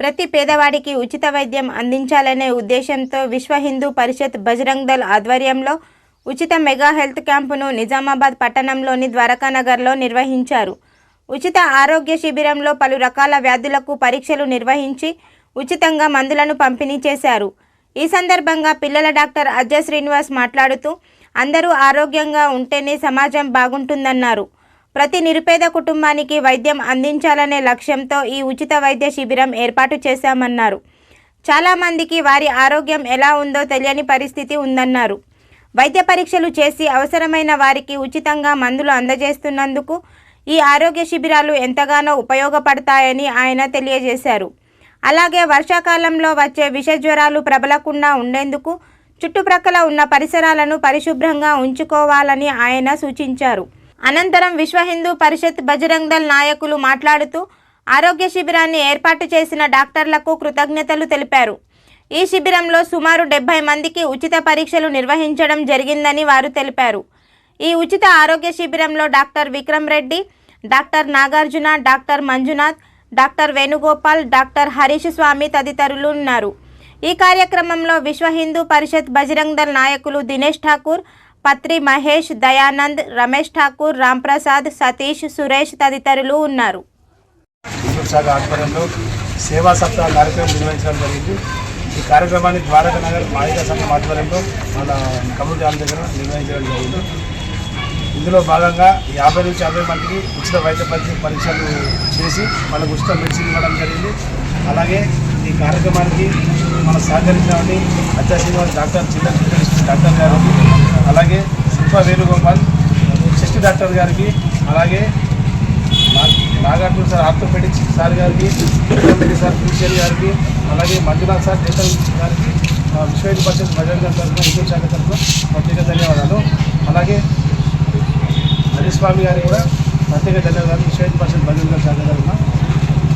ప్రతి పేదవాడికి ఉచిత వైద్యం అందించాలనే ఉద్దేశంతో విశ్వ హిందూ పరిషత్ బజరంగ్ దళ్ ఆధ్వర్యంలో ఉచిత మెగా హెల్త్ క్యాంపును నిజామాబాద్ పట్టణంలోని ద్వారకానగర్లో నిర్వహించారు. ఉచిత ఆరోగ్య శిబిరంలో పలు రకాల వ్యాధులకు పరీక్షలు నిర్వహించి ఉచితంగా మందులను పంపిణీ చేశారు. ఈ సందర్భంగా పిల్లల డాక్టర్ అజయ్ శ్రీనివాస్ మాట్లాడుతూ అందరూ ఆరోగ్యంగా ఉంటేనే సమాజం బాగుంటుందన్నారు. ప్రతి నిరుపేద కుటుంబానికి వైద్యం అందించాలనే లక్ష్యంతో ఈ ఉచిత వైద్య శిబిరం ఏర్పాటు చేశామన్నారు. చాలామందికి వారి ఆరోగ్యం ఎలా ఉందో తెలియని పరిస్థితి ఉందన్నారు. వైద్య పరీక్షలు చేసి అవసరమైన వారికి ఉచితంగా మందులు అందజేస్తున్నందుకు ఈ ఆరోగ్య శిబిరాలు ఎంతగానో ఉపయోగపడతాయని ఆయన తెలియజేశారు. అలాగే వర్షాకాలంలో వచ్చే విష జ్వరాలు ప్రబలకుండా ఉండేందుకు చుట్టుప్రక్కల ఉన్న పరిసరాలను పరిశుభ్రంగా ఉంచుకోవాలని ఆయన సూచించారు. అనంతరం విశ్వ హిందూ పరిషత్ బజరంగ్ దళ్ నాయకులు మాట్లాడుతూ ఆరోగ్య శిబిరాన్ని ఏర్పాటు చేసిన డాక్టర్లకు కృతజ్ఞతలు తెలిపారు. ఈ శిబిరంలో సుమారు డెబ్బై మందికి ఉచిత పరీక్షలు నిర్వహించడం జరిగిందని వారు తెలిపారు. ఈ ఉచిత ఆరోగ్య శిబిరంలో doctor Vikram Reddy doctor Nagarjuna doctor Manjunath doctor Venugopal doctor Harish Swamy తదితరులు ఉన్నారు. ఈ కార్యక్రమంలో విశ్వ హిందూ పరిషత్ బజరంగ్ దళ్ నాయకులు దినేష్ ఠాకూర్ పత్రి మహేష్ దయానంద్ రమేష్ ఠాకూర్ రాంప్రసాద్ సతీష్ సురేష్ తదితరులు ఉన్నారు. సేవా సప్తాహ కార్యక్రమం నిర్వహించడం జరిగింది. ఈ కార్యక్రమాన్ని ద్వారక నగర్ బాలికా సంఘం ఆధ్వర్యంలో మన కమ్యూనిటీ హాల్ దగ్గర నిర్వహించడం జరిగింది. ఇందులో భాగంగా యాభై నుంచి యాభై మందికి ఉచిత వైద్య పరీక్షలు చేసి వాళ్ళకు ఉచిత మెడిసిన్ ఇవ్వడం జరిగింది. అలాగే కార్యక్రమానికి మన సహకరించినటువంటి అత్యా డాక్టర్ జిల్లా డాక్టర్ గారు అలాగే శిల్ప వేణుగోపాల్ చెస్ట్ డాక్టర్ గారికి అలాగే నాగార్జున సార్ ఆర్థోపెడిక్స్ సార్ గారికి సార్ ఫిజిషియన్ గారికి అలాగే మంజునాథ్ సార్ డెంటల్ గారికి విశ్వవిద్య పరిషత్ భజన్ గారి తరఫున విద్యుత్ శాఖ తరఫున ప్రత్యేక ధన్యవాదాలు. అలాగే హరిస్వామి గారికి కూడా ప్రత్యేక ధన్యవాదాలు. విశ్వవిద్య పరిషత్ భజన్ గారి శాఖ తరఫున.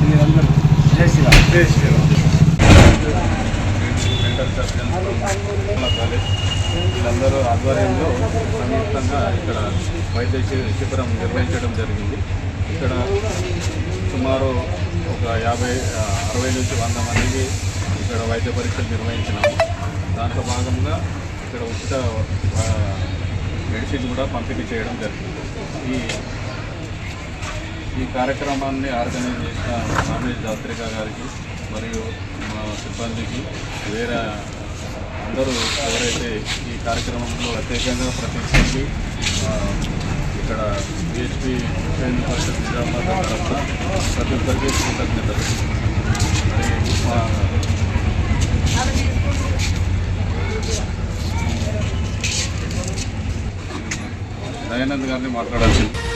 వీళ్ళందరూ జై శ్రీరామ్. జై శ్రీరామ్. సందర్భంగా ఇక్కడ వైద్య శిబిరం నిర్వహించడం జరిగింది. ఇక్కడ సుమారు ఒక యాభై అరవై నుంచి వంద మందికి ఇక్కడ వైద్య పరీక్షలు నిర్వహించినాము. దాంట్లో భాగంగా ఇక్కడ ఉచిత మెడిసిన్ కూడా పంపిణీ చేయడం జరిగింది. ఈ ఈ కార్యక్రమాన్ని ఆర్గనైజ్ చేసిన స్వామి జాత్రిక గారికి మరియు మా సిబ్బందికి వేరే అందరూ ఎవరైతే ఈ కార్యక్రమంలో ప్రత్యేకంగా ప్రతినిధి ఇక్కడ బిహెచ్పి హిందూ పరిషత్ నిజామాబాద్ తరఫున ప్రతి ఒక్కరికి కృతజ్ఞతలు. దయానంద్ గారిని మాట్లాడాల్సింది.